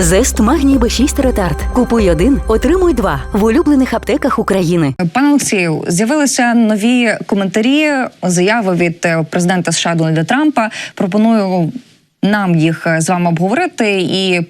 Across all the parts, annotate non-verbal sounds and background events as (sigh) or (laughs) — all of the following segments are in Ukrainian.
Зест магній Б6 ретард. Купуй один, отримуй два в улюблених аптеках України. Пане Олексію, з'явилися нові коментарі, заяви від е, президента США Дональда Трампа. Пропоную нам їх е, з вами обговорити і.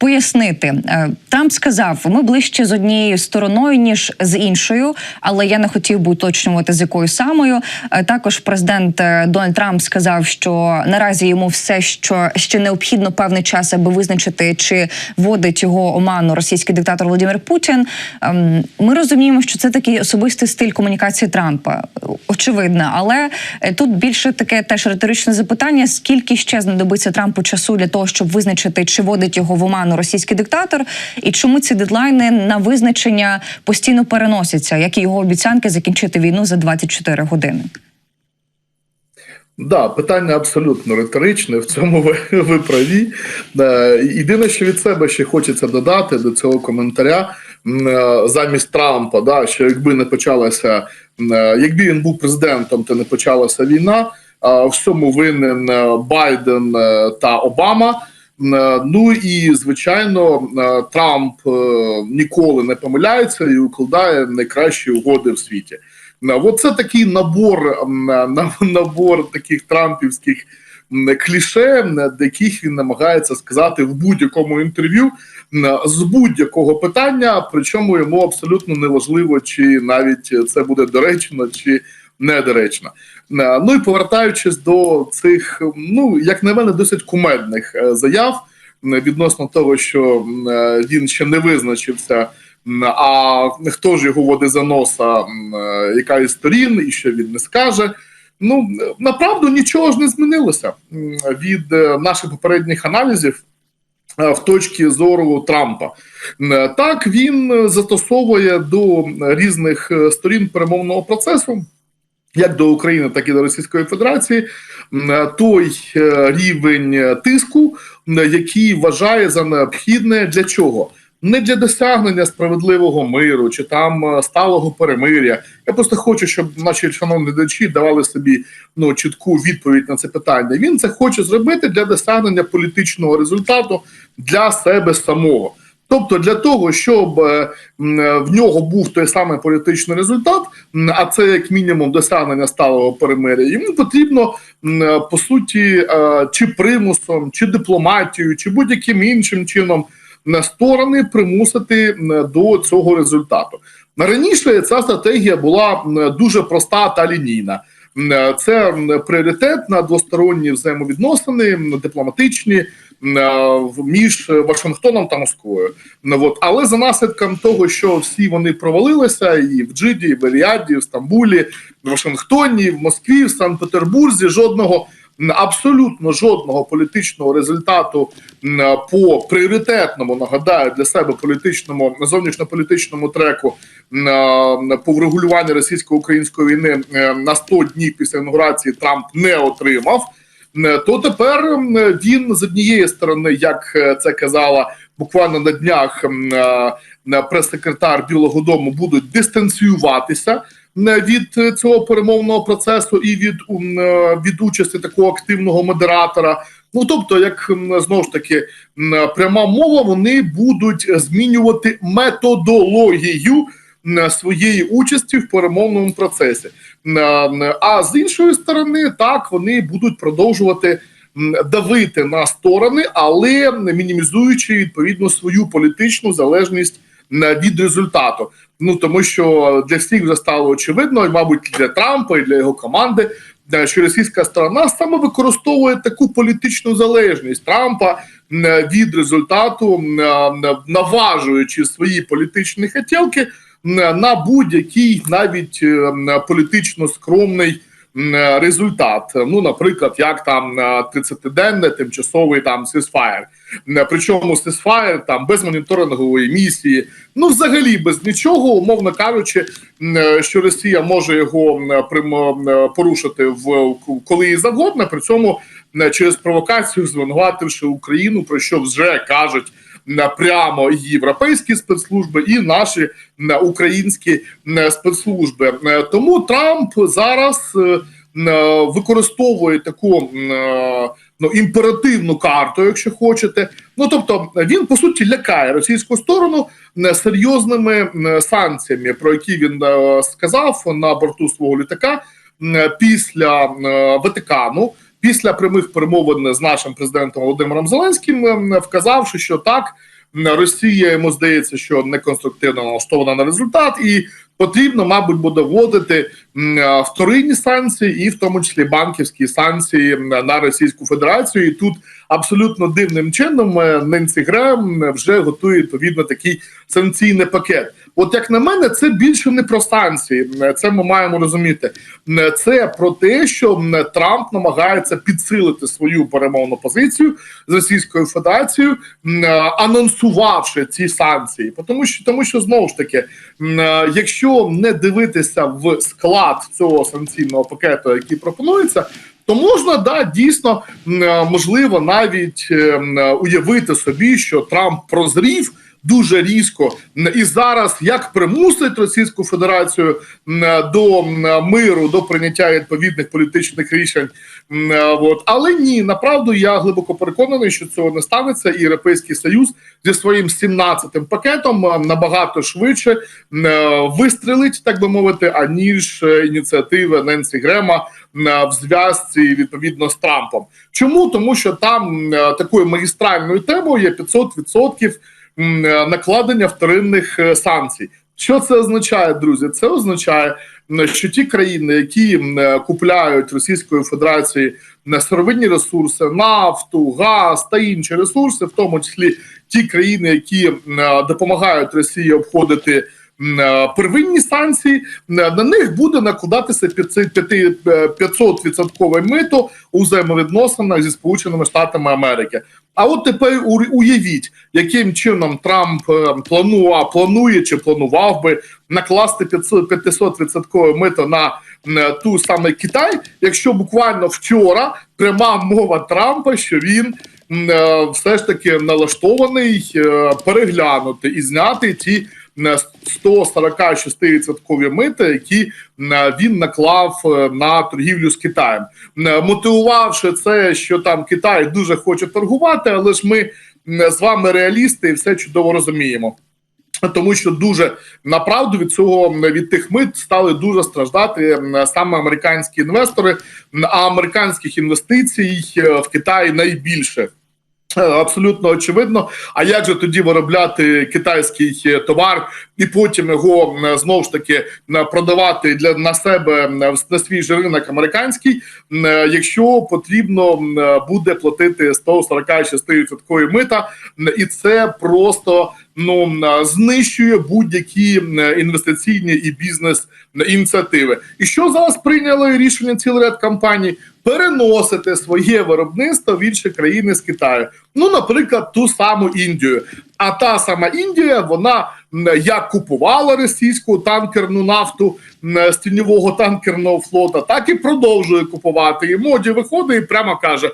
Пояснити, Е, Трамп сказав: ми ближче з однією стороною ніж з іншою, але я не хотів би уточнювати з якою самою. Е, Також президент е, Дональд Трамп сказав, що наразі йому все, що ще необхідно певний час, аби визначити, чи вводить його оману російський диктатор Володимир Путін. Ем, Ми розуміємо, що це такий особистий стиль комунікації Трампа, очевидно, але тут більше таке теж риторичне запитання: скільки ще знадобиться Трампу часу для того, щоб визначити, чи водить його в оману російський диктатор, і чому ці дедлайни на визначення постійно переносяться, як і його обіцянки закінчити війну за 24 години. Да, питання абсолютно риторичне. В цьому ви, ви праві. Е, Єдине, що від себе ще хочеться додати до цього коментаря е, замість Трампа, да, що якби не почалася, е, якби він був президентом, то не почалася війна. В всьому винен Байден та Обама. Е, Ну і звичайно, е, Трамп е, ніколи не помиляється і укладає найкращі угоди в світі. От це такий набор на- набор таких трампівських кліше, до яких він намагається сказати в будь-якому інтерв'ю з будь-якого питання. Причому йому абсолютно неважливо, чи навіть це буде доречно чи недоречно. Е, Ну і повертаючись до цих, ну як на мене, досить кумедних е, заяв м, відносно того, що е, він ще не визначився. А хто ж його водить за носа, е, яка із сторін, і що він не скаже. Ну направду нічого ж не змінилося від е, наших попередніх аналізів е, в точці зору Трампа. Е, Так він е, застосовує до різних е, сторін перемовного процесу. Як до України, так і до Російської Федерації, той е, рівень тиску, який вважає за необхідне для чого? Не для досягнення справедливого миру чи там е, сталого перемиря. Я просто хочу, щоб наші шановні глядачі давали собі ну чітку відповідь на це питання. Він це хоче зробити для досягнення політичного результату для себе самого. Тобто для того, щоб е, е, в нього був той самий політичний результат, а це як мінімум досягнення сталого перемиря, йому потрібно е, по суті чи примусом, чи дипломатією, чи будь-яким іншим чином на сторони примусити до цього результату. Раніше ця стратегія була дуже проста та лінійна. Це пріоритет на двосторонні взаємовідносини, дипломатичні між Вашингтоном та Москвою. Ну, от. Але за наслідком того, що всі вони провалилися, і в Джиді, і в Еліаді, в Стамбулі, в Вашингтоні, в Москві, в Санкт-Петербурзі, жодного абсолютно жодного політичного результату по пріоритетному нагадаю для себе політичному зовнішньополітичному треку е, по врегулюванню російсько-української війни е, на 100 днів після інаугурації Трамп не отримав. То тепер він з однієї сторони, як е, це казала буквально на днях е, прес-секретар Білого Дому, будуть дистанціюватися від е, цього перемовного процесу і від, від участі такого активного модератора. Ну тобто, як знову ж таки пряма мова, вони будуть змінювати методологію своєї участі в перемовному процесі. А з іншої сторони, так вони будуть продовжувати давити на сторони, але мінімізуючи відповідно свою політичну залежність від результату. Ну тому що для всіх вже стало очевидно, і мабуть, для Трампа і для його команди, е, що російська сторона саме використовує таку політичну залежність Трампа від результату, е, наважуючи свої політичні хотілки на будь-який навіть е, політично скромний результат. Ну, наприклад, як там е, 30-денне тимчасовий там сисфаєр. Причому сисфаєр там без моніторингової місії, ну взагалі без нічого, умовно кажучи, е, що Росія може його порушити в коли їй завгодно, при цьому через провокацію звинувативши Україну, про що вже кажуть прямо європейські спецслужби, і наші українські м, спецслужби. Е, Тому Трамп зараз е, е, використовує таку е, ну імперативну карту, якщо хочете. Ну тобто він по суті лякає російську сторону е, серйозними е, санкціями, про які він е, сказав на борту свого літака е, після е, Ватикану. Після прямих перемовин з нашим президентом Володимиром Зеленським, е, вказавши, що так Росія йому здається, що не конструктивно налаштована на результат, і потрібно, мабуть, буде вводити е, вторинні санкції, і в тому числі банківські санкції на Російську Федерацію. І тут абсолютно дивним чином е, Ненсі Грем вже готує відповідно такий санкційний пакет. От як на мене, це більше не про санкції. М, Це ми маємо розуміти. Це про те, що Трамп намагається підсилити свою перемовну позицію з Російською Федерацією, анонсувавши ці санкції. Тому що тому, що знову ж таки, якщо не дивитися в склад цього санкційного пакету, який пропонується. То можна да дійсно можливо навіть е, уявити собі, що Трамп прозрів дуже різко і зараз як примусить Російську Федерацію до миру, до прийняття відповідних політичних рішень. От але ні, направду я глибоко переконаний, що цього не станеться, і Європейський Союз зі своїм 17-тим пакетом е, набагато швидше е, вистрелить, так би мовити, аніж е, ініціатива Ненсі Грема в зв'язці відповідно з Трампом. Чому тому, що там такою магістральною темою є 500% м, е, накладення вторинних е, санкцій. Що це означає, друзі? Це означає, що ті країни, які е, купляють Російської Федерації сировинні ресурси, нафту, газ та інші ресурси, в тому числі ті країни, які е, допомагають Росії обходити е, первинні санкції, м, на них буде накладатися 500 відсоткове мито у взаємовідносинах зі Сполученими Штатами Америки. А от тепер уявіть, яким чином Трамп е, планував, планує чи планував би накласти 500 відсоткове мито на ту саме Китай, якщо буквально вчора пряма мова Трампа, що він е, все ж таки налаштований е, переглянути і зняти ті 146% мита, які він наклав е, на торгівлю з Китаєм, М, мотивувавши це, що там Китай дуже хоче торгувати, але ж ми з вами реалісти і все чудово розуміємо. Тому що дуже направду від цього від тих мит стали дуже страждати саме американські інвестори, а американських інвестицій е, в Китаї найбільше. (laughs) Абсолютно очевидно. А як же тоді виробляти китайський е, товар і потім його знову ж таки продавати для на себе на свій же ринок американський, е, якщо потрібно е, буде платити 146% мита, і це просто ну знищує будь-які інвестиційні і бізнес ініціативи. І що зараз прийняли рішення цілий ряд компаній? Переносити своє виробництво в інші країни з Китаю. Ну, наприклад, ту саму Індію. А та сама Індія, вона як купувала російську танкерну нафту з тіньового танкерного флота, так і продовжує купувати. І моді виходить і прямо каже: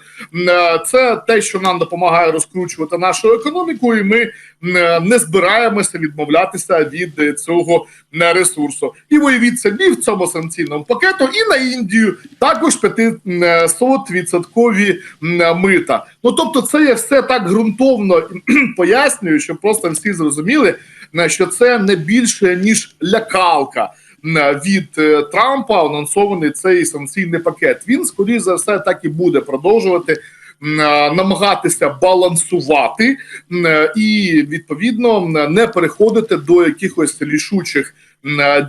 е, це те, що нам допомагає розкручувати нашу економіку, і ми е, не збираємося відмовлятися від е, цього ресурсу. І виявіть собі в цьому санкційному пакету і на Індію також 500 відсоткові мита. Ну тобто, це я все так ґрунтовно пояснюю, щоб просто всі зрозуміли, е, що це не більше ніж лякалка від е, Трампа анонсований цей санкційний пакет. Він скоріш за все так і буде продовжувати. е, Намагатися балансувати е, і відповідно не переходити до якихось рішучих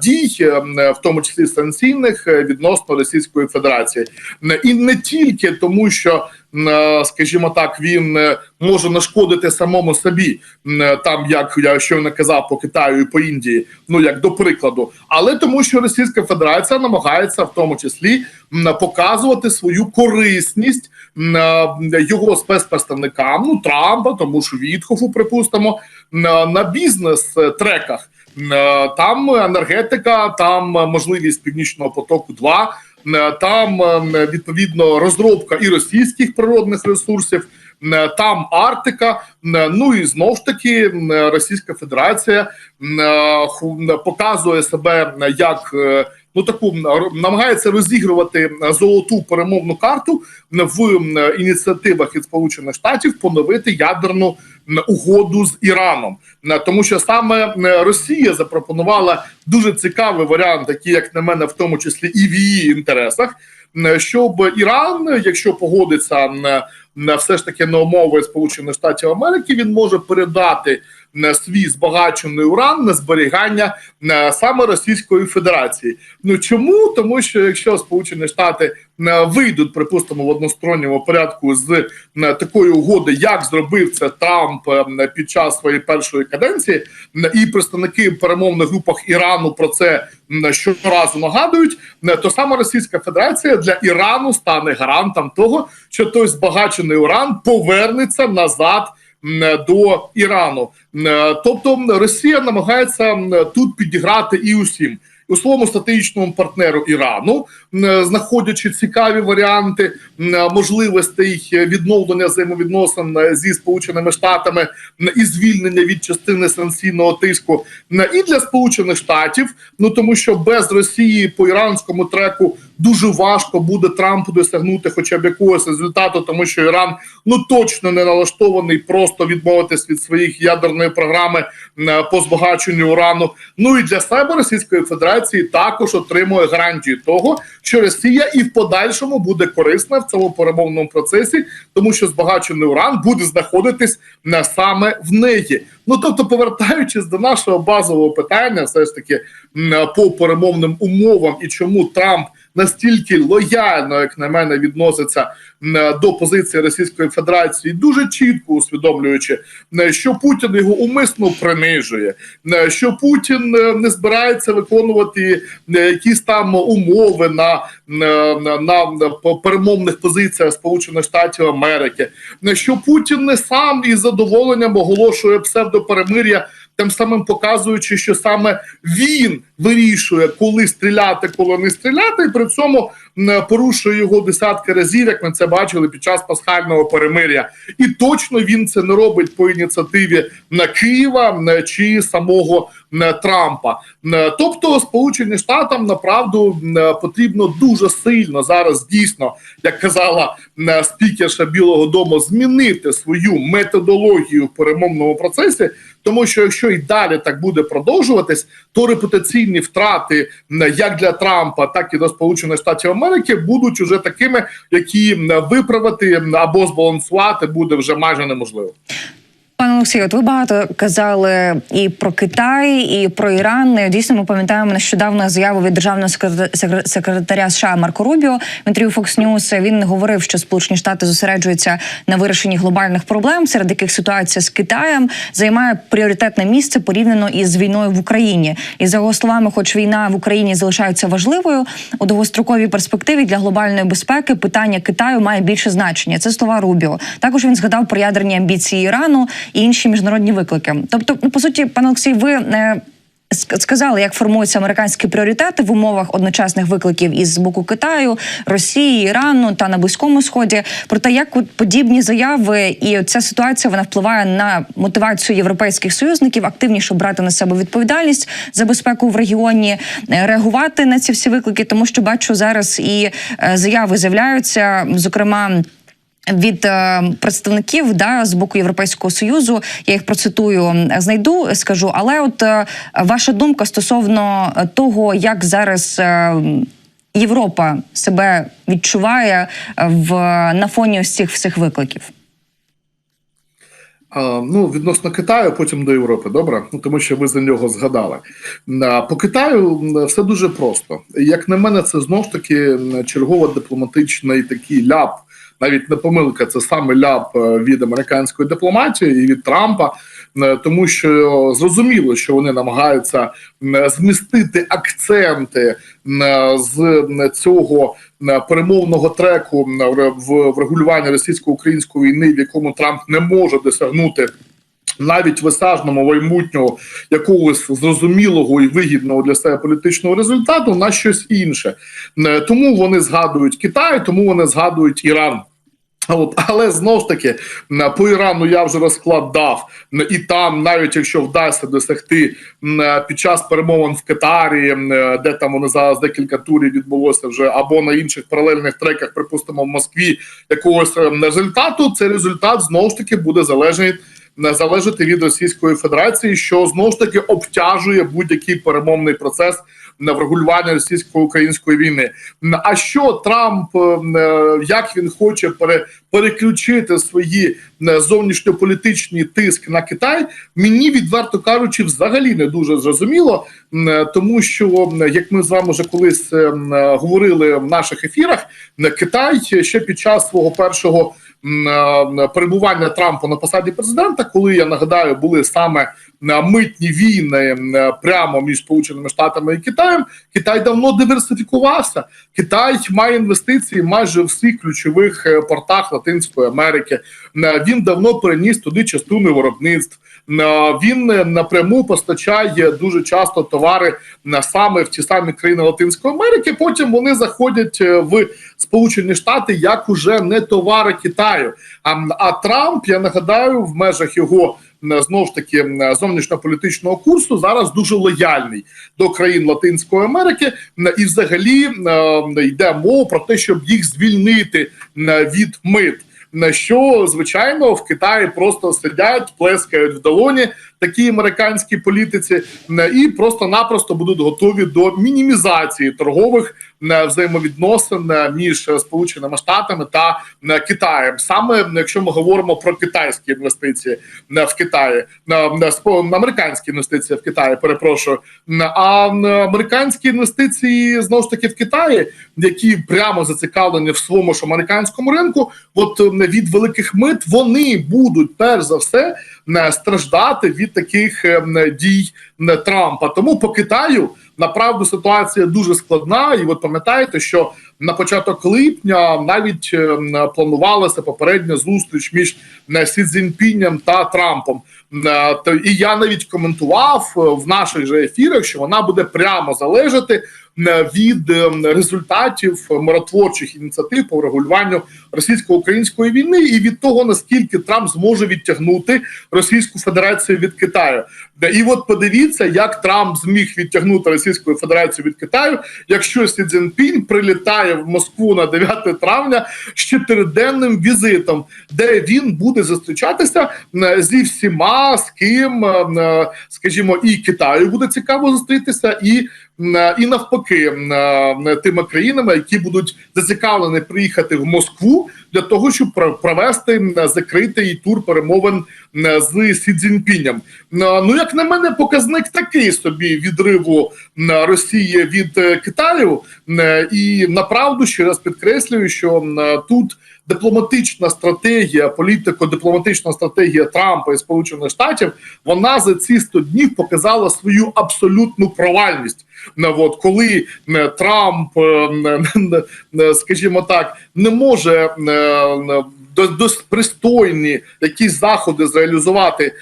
дій, в тому числі санкційних відносно Російської Федерації, і не тільки тому, що скажімо так, він е, може нашкодити самому собі, е, там як я щойно казав по Китаю і по Індії, ну як до прикладу, але тому, що Російська Федерація намагається в тому числі показувати свою корисність е, його спецпредставникам, ну Трампа, тому що Вітхофу, припустимо, е, на бізнес-треках. Е, Там енергетика, там е, можливість північного потоку 2 Е, там е, відповідно розробка і російських природних ресурсів, е, там Арктика. е, Ну і знов ж таки е, Російська Федерація е, показує себе як е, ну таку намагається розігрувати е, золоту перемовну карту в ініціативах від Сполучених Штатів поновити ядерну угоду з Іраном, Е, тому що саме Росія запропонувала дуже цікавий варіант, який, як на мене, в тому числі і в її інтересах, щоб Іран, якщо погодиться м, все ж таки на умови Сполучених Штатів Америки, він може передати м, свій збагачений уран на зберігання саме Російської Федерації. Ну чому? Тому що якщо Сполучені Штати вийдуть, припустимо, в односторонньому порядку з такої угоди, як зробив це Трамп під час своєї першої каденції, і представники перемовних групах Ірану про це щоразу нагадують, то саме Російська Федерація для Ірану стане гарантом того, що той збагачений уран повернеться назад до Ірану. Тобто Росія намагається тут підіграти і усім. У своєму стратегічному партнеру Ірану, знаходячи цікаві варіанти м, можливостей відновлення взаємовідносин е, зі Сполученими Штатами і звільнення від частини санкційного тиску, і для Сполучених Штатів, ну тому що без Росії по іранському треку дуже важко буде Трампу досягнути хоча б якогось результату, тому що Іран ну точно не налаштований просто відмовитись від своїх ядерної програми по збагаченню урану. Ну і для себе Російської Федерації також отримує гарантію того, що Росія і в подальшому буде корисна в цьому перемовному процесі, тому що збагачений уран буде знаходитись саме в неї. Ну тобто, повертаючись до нашого базового питання, все ж таки по перемовним умовам і чому Трамп настільки лояльно, як на мене, відноситься до позиції Російської Федерації, дуже чітко усвідомлюючи, що Путін його умисно принижує, що Путін е, не збирається виконувати якісь там умови на, на, на, перемовних позиціях Сполучених Штатів Америки, що Путін не сам із задоволенням оголошує псевдоперемир'я тим самим показуючи, що саме він вирішує, коли стріляти, коли не стріляти, і при цьому порушує його десятки разів, як ми це бачили під час пасхального перемиря. І точно він це не робить по ініціативі на Києва чи самого Трампа. Тобто, Сполучені Штатам направду потрібно дуже сильно зараз дійсно, як казала спікерша Білого Дому, змінити свою методологію в перемовному процесі. Тому що якщо і далі так буде продовжуватись, то репутаційні втрати як для Трампа, так і до Сполучених Штатів Америки будуть уже такими, які виправити або збалансувати буде вже майже неможливо. Пане Олексію, от ви багато казали і про Китай, і про Іран. Дійсно, ми пам'ятаємо нещодавно заяву від державного секретар- секретаря США Марко Рубіо в інтерв'ю Fox News. Він говорив, що Сполучені Штати зосереджуються на вирішенні глобальних проблем, серед яких ситуація з Китаєм займає пріоритетне місце порівняно із війною в Україні. І за його словами, хоч війна в Україні залишається важливою, у довгостроковій перспективі для глобальної безпеки питання Китаю має більше значення. Це слова Рубіо. Також він згадав про ядерні амбіції Ірану і інші міжнародні виклики. Тобто, ну по суті, пане Олексій, ви. е, Сказали, як формуються американські пріоритети в умовах одночасних викликів із боку Китаю, Росії, Ірану та на Близькому Сході. Про те, як подібні заяви і ця ситуація вона впливає на мотивацію європейських союзників активніше брати на себе відповідальність за безпеку в регіоні, е, реагувати на ці всі виклики, тому що бачу зараз і е, заяви з'являються, зокрема від е, представників да з боку Європейського союзу. Я їх процитую, знайду, скажу. Але от е, ваша думка стосовно того, як зараз. е, Європа себе відчуває в на фоні ось цих всіх викликів. Ну, відносно Китаю, потім до Європи, добре? Ну тому що ви за нього згадали. По Китаю все дуже просто. Як на мене, це знов ж таки чергово дипломатичний такий ляп, навіть не помилка, це саме ляп е, від американської дипломатії і від Трампа, Е, тому що зрозуміло, що вони намагаються змістити акценти з цього перемовного треку в врегулюванні російсько-української війни, в якому Трамп не може досягнути. Навіть висажному майбутнього якогось зрозумілого і вигідного для себе політичного результату на щось інше. Е, Тому вони згадують Китай, тому вони згадують Іран. От, але знову ж таки по Ірану я вже розклад дав. І там, навіть якщо вдасться досягти під час перемовин в Катарі, де там вони зараз декілька турів відбулося вже, або на інших паралельних треках, припустимо, в Москві якогось результату, цей результат знову ж таки буде залежний. Не Залежати від Російської Федерації, що знову ж таки обтяжує будь-який перемовний процес на врегулювання російсько-української війни. А що Трамп е, як він хоче пере, переключити свої е, зовнішньополітичні тиск на Китай, мені відверто кажучи, взагалі не дуже зрозуміло, е, тому що як ми з вами вже колись ем, говорили в наших ефірах, Китай ще під час свого першого перебування Трампа на посаді президента, коли я нагадаю, були саме е, митні війни прямо між Сполученими Штатами і Китаєм. Китай давно диверсифікувався. Китай має інвестиції майже в всіх ключових е, портах Латинської Америки. Е, Він давно переніс туди частину виробництв. Е, Він е, напряму постачає дуже часто товари е, саме в ті самі країни Латинської Америки. Потім вони заходять е, в Сполучені Штати як уже не товари Китаю. А, а Трамп, я нагадаю, в межах його знову ж таки зовнішньополітичного курсу зараз дуже лояльний до країн Латинської Америки, і взагалі йде мова про те, щоб їх звільнити від мит. На що звичайно в Китаї просто сидять, плескають в долоні такі американські політиці, і просто-напросто будуть готові до мінімізації торгових взаємовідносин е, між е, Сполученими Штатами та Китаєм. Саме якщо ми говоримо про китайські інвестиції м, в Китаї, на, на американські інвестиції в Китаї, перепрошую. А американські інвестиції знову ж таки в Китаї, які прямо зацікавлені в своєму ж американському ринку, от від великих мит вони будуть перш за все страждати від таких дій Трампа. Тому по Китаю направду ситуація дуже складна, і от пам'ятаєте, що на початок липня навіть е, планувалася попередня зустріч між е, Сі Цзіньпінням та Трампом. Е, І я навіть коментував е, в наших же ефірах, що вона буде прямо залежати від е, результатів миротворчих ініціатив по врегулюванню російсько-української війни і від того наскільки Трамп зможе відтягнути Російську Федерацію від Китаю. І от подивіться, як Трамп зміг відтягнути Російську Федерацію від Китаю, якщо Сі Цзіньпінь прилітає в Москву на 9 травня з чотириденним візитом, де він буде зустрічатися зі всіма, з ким, скажімо, і Китаю буде цікаво зустрітися, і і навпаки, тими країнами, які будуть зацікавлені приїхати в Москву для того, щоб про- провести е, закритий тур перемовин е, з Сі Цзіньпінем. Е, Ну, як на мене, показник такий собі відриву Росії від Китаю. І направду ще раз підкреслюю, що тут дипломатична стратегія, політико-дипломатична стратегія Трампа і Сполучених Штатів, вона за ці 100 днів показала свою абсолютну провальність. Е, От коли е, Трамп, е, е, скажімо так, не може пристойні якісь заходи зреалізувати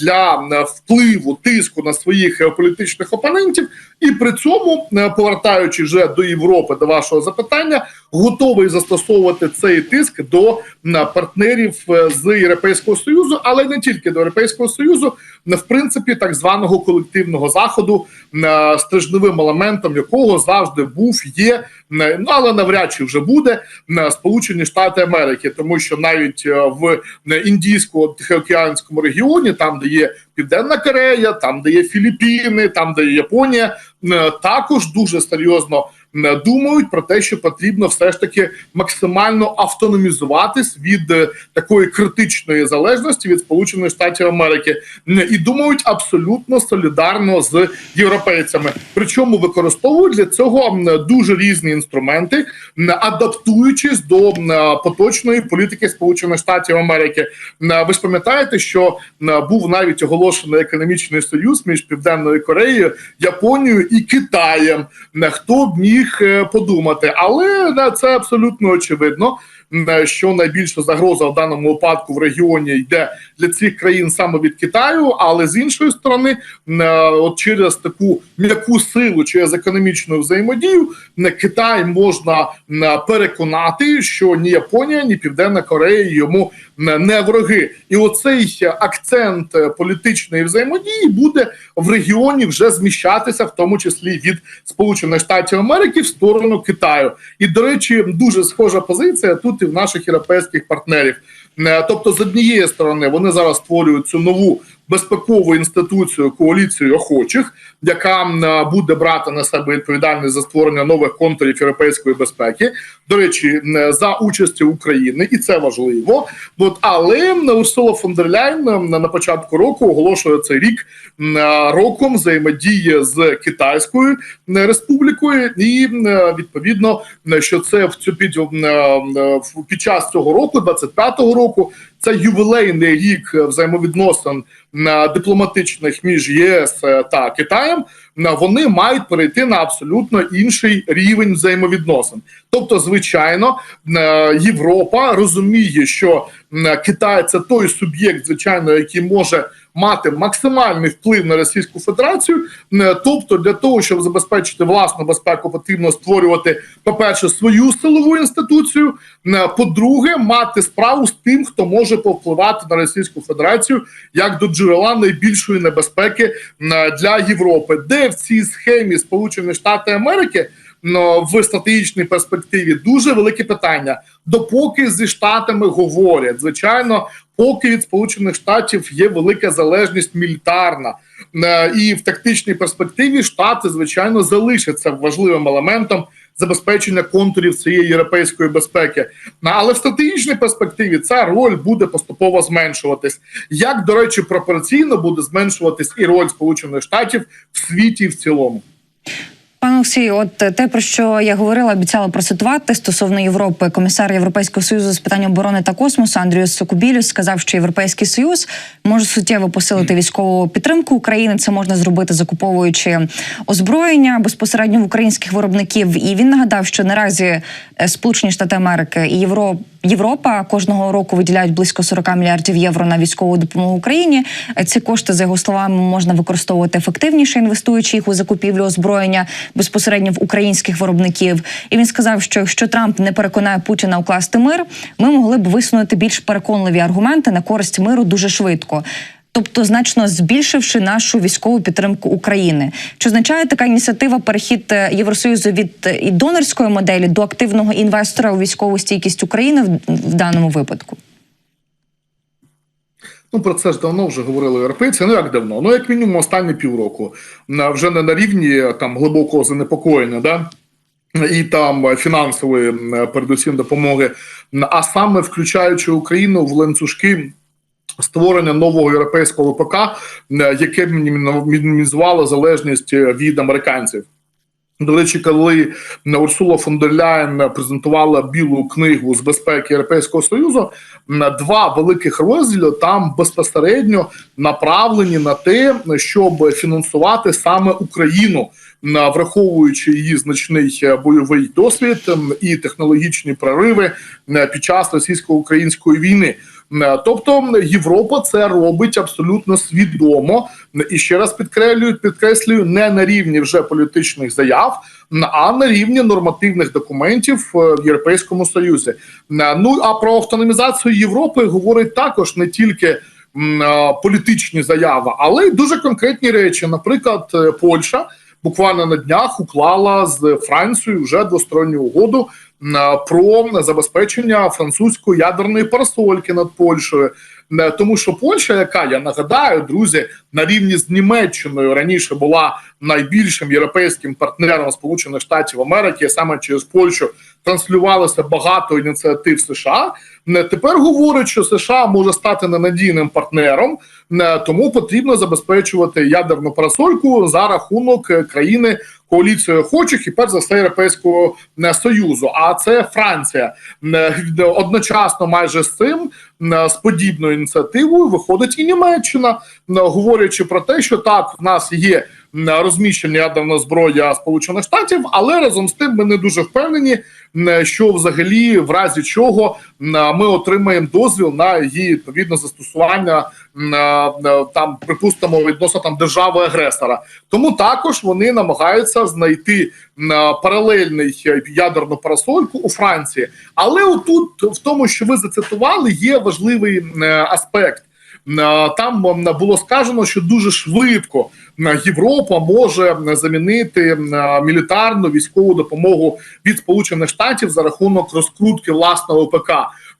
для впливу тиску на своїх політичних опонентів, і при цьому, повертаючи вже до Європи, до вашого запитання, готовий застосовувати цей тиск до партнерів е, з Європейського союзу, але не тільки до Європейського союзу, в принципі, так званого колективного заходу, е, стержневим елементом якого завжди був, є, е, ну але навряд чи вже буде Сполучені Штати Америки, тому що навіть в індійсько-тихоокеанському регіоні, там де є Південна Корея, там де є Філіппіни, там де є Японія, також дуже серйозно думають про те, що потрібно все ж таки максимально автономізуватись від е, такої критичної залежності від Сполучених Штатів Америки, Е, і думають абсолютно солідарно з європейцями. Причому використовують для цього дуже різні інструменти, адаптуючись до поточної політики Сполучених Штатів Америки. Ви ж пам'ятаєте, що був навіть оголошений економічний союз між Південною Кореєю, Японією і Китаєм. Хто б міг е, подумати, але да, це абсолютно очевидно. М, що найбільша загроза в даному випадку в регіоні йде для цих країн саме від Китаю, але з іншої сторони, е, от через таку м'яку силу, через економічну взаємодію, м, Китай можна переконати, що ні Японія, ні Південна Корея йому не вороги, і оцей акцент е, політичної взаємодії буде в регіоні вже зміщатися, в тому числі від Сполучених Штатів Америки в сторону Китаю. І до речі, дуже схожа позиція тут і наших європейських партнерів. Е, Тобто, з однієї сторони, вони зараз створюють цю нову безпекову інституцію коаліцію охочих, яка е, буде брати на себе відповідальність за створення нових контурів європейської безпеки. До речі, за участі України, і це важливо. От але Урсула фон дер Ляйн на початку року оголошує цей рік е, роком взаємодії з Китайською республікою, і е, відповідно, що це в цю під, е, під час цього року, 25-го року, це ювілейний рік взаємовідносин е, дипломатичних між ЄС е, та Китаєм. е, Вони мають перейти на абсолютно інший рівень взаємовідносин. Тобто, звичайно, е, Європа розуміє, що Китай це той суб'єкт, звичайно, який може мати максимальний вплив на Російську Федерацію. Е, Тобто, для того, щоб забезпечити власну безпеку, потрібно створювати, по-перше, свою силову інституцію. е, По-друге, мати справу з тим, хто може повпливати на Російську Федерацію як до джерела найбільшої небезпеки е, для Європи, де в цій схемі Сполучені Штати Америки. Ну, в стратегічній перспективі дуже велике питання. Допоки зі штатами говорять, звичайно, поки від Сполучених Штатів є велика залежність мілітарна, Е, і в тактичній перспективі штати, звичайно, залишаться важливим елементом забезпечення контурів цієї європейської безпеки. Ну, Але в стратегічній перспективі ця роль буде поступово зменшуватись. Як до речі, пропорційно буде зменшуватись і роль Сполучених Штатів в світі в цілому. Пане Олексій, от те, про що я говорила, обіцяла процитувати стосовно Європи, комісар Європейського союзу з питань оборони та космосу Андріус Сокубілюс сказав, що Європейський союз може суттєво посилити військову підтримку України. Це можна зробити закуповуючи озброєння безпосередньо в українських виробників. І він нагадав, що наразі е, Сполучені Штати Америки і Євро... Європа кожного року виділяють близько 40 мільярдів євро на військову допомогу Україні. Ці кошти, за його словами, можна використовувати ефективніше, інвестуючи їх у закупівлю озброєння безпосередньо в українських виробників. І він сказав, що якщо Трамп не переконає Путіна укласти мир, ми могли б висунути більш переконливі аргументи на користь миру дуже швидко. Тобто, значно збільшивши нашу військову підтримку України, чи означає така ініціатива перехід е, Євросоюзу від е, і донорської моделі до активного інвестора у військову стійкість України в, в даному випадку? Ну про це ж давно вже говорили європейці. Ну як давно? Ну як мінімум останні півроку. Вже не на рівні там глибокого занепокоєння, да. І там фінансової, передусім, допомоги, а саме включаючи Україну в ланцюжки створення нового європейського ВПК, яке мінімізувало залежність е, від американців. До речі, коли Урсула фон дер Ляєн презентувала білу книгу з безпеки Європейського Союзу, два великих розділи там безпосередньо направлені на те, щоб фінансувати саме Україну, враховуючи її значний е, бойовий досвід і технологічні прориви під час російсько-української війни. М, Тобто Європа це робить абсолютно свідомо і ще раз підкреслюю, підкреслюю, не на рівні вже політичних заяв, а на рівні нормативних документів е, в Європейському Союзі. Ну а про автономізацію Європи говорить також не тільки е, політичні заяви, але й дуже конкретні речі. Наприклад, е, Польща буквально на днях уклала з Францією вже двосторонню угоду е, про забезпечення французької ядерної парасольки над Польщею. Е, Тому що Польща, яка я нагадаю, друзі, на рівні з Німеччиною раніше була найбільшим європейським партнером Сполучених Штатів Америки, саме через Польщу транслювалося багато ініціатив США. Не тепер говорить, що США може стати ненадійним партнером, тому потрібно забезпечувати ядерну парасольку за рахунок е, країни коаліції охочих і перш за все Європейського е, союзу. А це Франція. Е, Одночасно, майже з цим е, з подібною ініціативою виходить і Німеччина, говорячи про те, що так в нас є розміщення ядерна зброя Сполучених Штатів, але разом з тим ми не дуже впевнені, що взагалі в разі чого ми отримаємо дозвіл на її відповідне застосування там, припустимо, відносно там держави агресора. Тому також вони намагаються знайти м, паралельний е, ядерну парасольку у Франції. Але отут, в тому, що ви зацитували, є важливий аспект. Там було сказано, що дуже швидко Європа може замінити мілітарну військову допомогу від Сполучених Штатів за рахунок розкрутки власного ПК.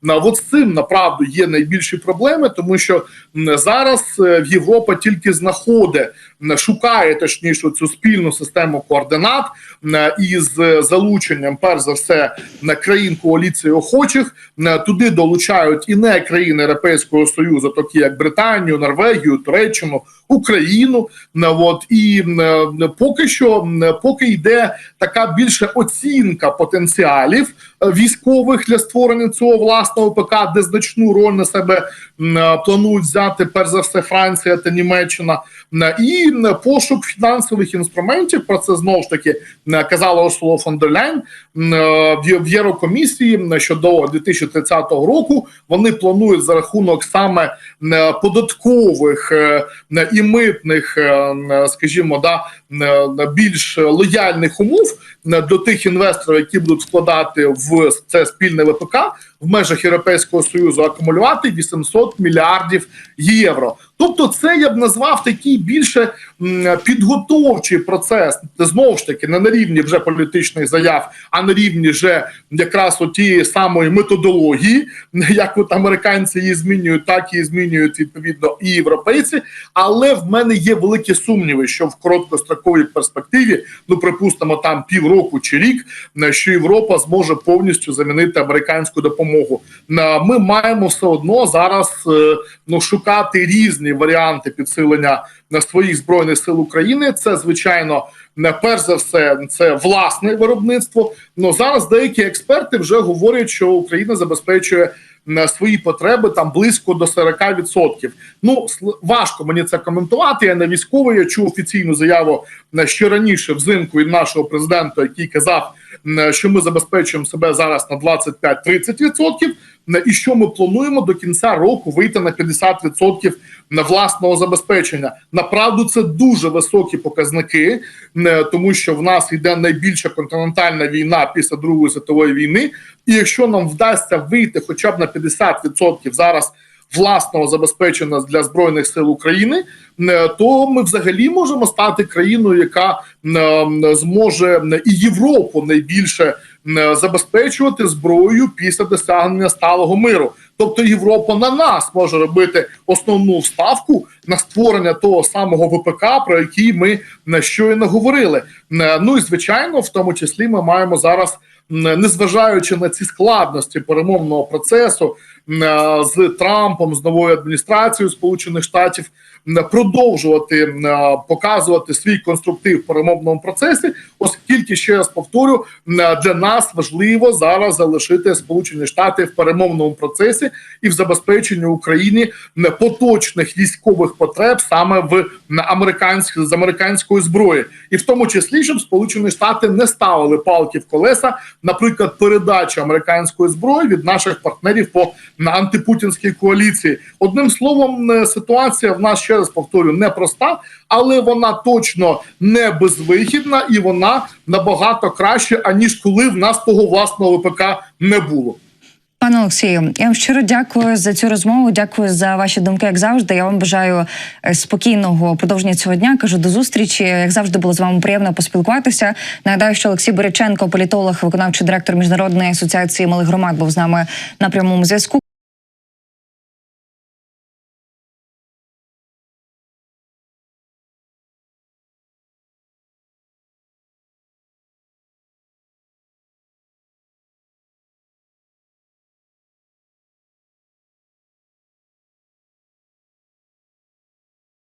На от з цим направду є найбільші проблеми, тому що зараз е, в Європа тільки знаходить, шукає точніше цю спільну систему координат із залученням, перш за все, на країн коаліції охочих. Туди долучають і не країни Європейського союзу, такі як Британію, Норвегію, Туреччину, Україну. М, От і е, поки що, поки йде така більше оцінка потенціалів е, військових для створення цього власного ПК, де значну роль на себе е, планують взяти перш за все Франція та Німеччина, М, і пошук фінансових інструментів. Про це знову ж таки м, казала Урсула фон дер Ляйн е, в Єврокомісії м, що до 2030 року вони планують за рахунок саме податкових е, і митних, е, скажімо, да більш лояльних умов до тих інвесторів, які будуть вкладати в це спільне ВПК в межах Європейського союзу, акумулювати 800 мільярдів євро. Тобто, це я б назвав такий більше підготовчий процес, знову ж таки, не на рівні вже політичних заяв, а на рівні вже якраз тієї самої методології, як от американці її змінюють, так і змінюють відповідно і європейці. Але в мене є великі сумніви, що в короткостроковій перспективі, ну припустимо, там півроку чи рік, що Європа зможе повністю замінити американську допомогу. Е, Ми маємо все одно зараз е, ну шукати різні варіанти підсилення на своїх збройних сил України. Це звичайно не перш за все це власне виробництво. Ну зараз деякі експерти вже говорять, що Україна забезпечує на свої потреби там близько до 40%. Ну важко мені це коментувати. Я не військовий. Я чув офіційну заяву е, ще раніше взимку від нашого президента, який казав, е, що ми забезпечуємо себе зараз на 25-30%, е, і що ми плануємо до кінця року вийти на 50% на власного забезпечення. Направду це дуже високі показники, е, тому що в нас йде найбільша континентальна війна після Другої світової війни. І якщо нам вдасться вийти хоча б на 50% зараз власного забезпечення для збройних сил України, е, то ми взагалі можемо стати країною, яка е, зможе і Європу найбільше е, забезпечувати зброєю після досягнення сталого миру. Тобто Європа на нас може робити основну вставку на створення того самого ВПК, про який ми е, щойно говорили. Ну і звичайно, в тому числі ми маємо зараз, незважаючи на ці складності перемовного процесу з Трампом, з новою адміністрацією Сполучених Штатів, продовжувати е, показувати свій конструктив в перемовному процесі, оскільки ще раз повторю, е, для нас важливо зараз залишити Сполучені Штати в перемовному процесі і в забезпеченні Україні м, поточних військових потреб саме в американськ- з американської зброї, і в тому числі, щоб Сполучені Штати не ставили палки в колеса, наприклад, передачі американської зброї від наших партнерів по антипутінській коаліції. Одним словом, ситуація в нас ще раз повторю непроста, але вона точно не безвихідна і вона набагато краще, аніж коли в нас того власного ВПК не було. Пане Олексію, я вам щиро дякую за цю розмову. Дякую за ваші думки, як завжди. Я вам бажаю е, спокійного продовження цього дня. Кажу до зустрічі. Як завжди, було з вами приємно поспілкуватися. Нагадаю, що Олексій Бориченко, політолог, виконавчий директор міжнародної асоціації малих громад, був з нами на прямому зв'язку.